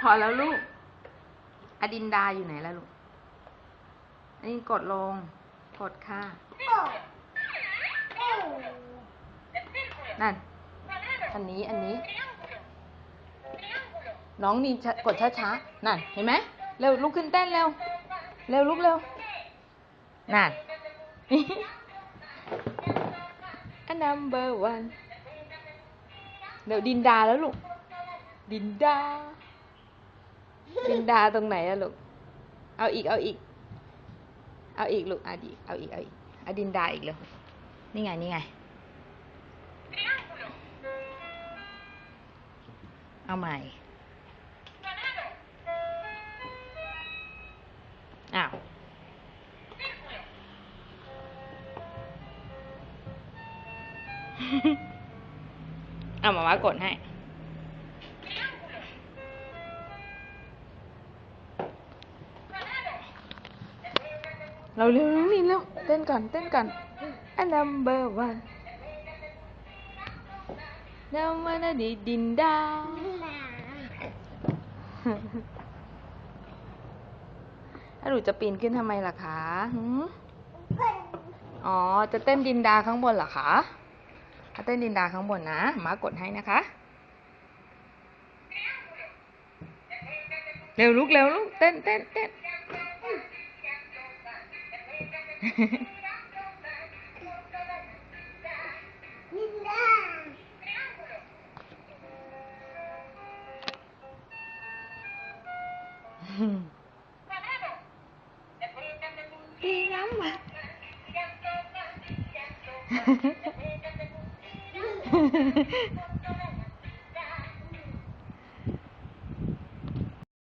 พอแล้วลูก อดินดาอยู่ไหนแล้วลูก อดินกดลง กดค่ะ นั่น อันนี้ อันนี้ น้องนี่ชะกดช้าๆ นั่น เห็นไหม เร็วลุกขึ้นเต้นเร็ว เร็วลุกเร็ว นั่นอัน number one เดี๋ยวดินดาแล้วลูก ดินดา ดินดาตรงไหนอะลูก เอาอีก เอาอีก เอาอีกลูกเอาดีเอาอีก เอาอีกเอาดินดาอีกเลยนี่ไง นี่ไง เอาใหม่ อ้าวเอามามากดให้ เราเร็วน้องลินเร็วเต้นก่อนเต้นก่อน อัน number one นำมานดีดินดาถ้าหนูจะปีนขึ้นทำไมล่ะคะอ๋อ จะเต้นดินดาข้างบนเหรอคะถ้าเต้นดินดาข้างบนนะ มากดให้นะคะ เร็วลุกเร็วลุกเต้นเต้นเต้น ดีน้ำมา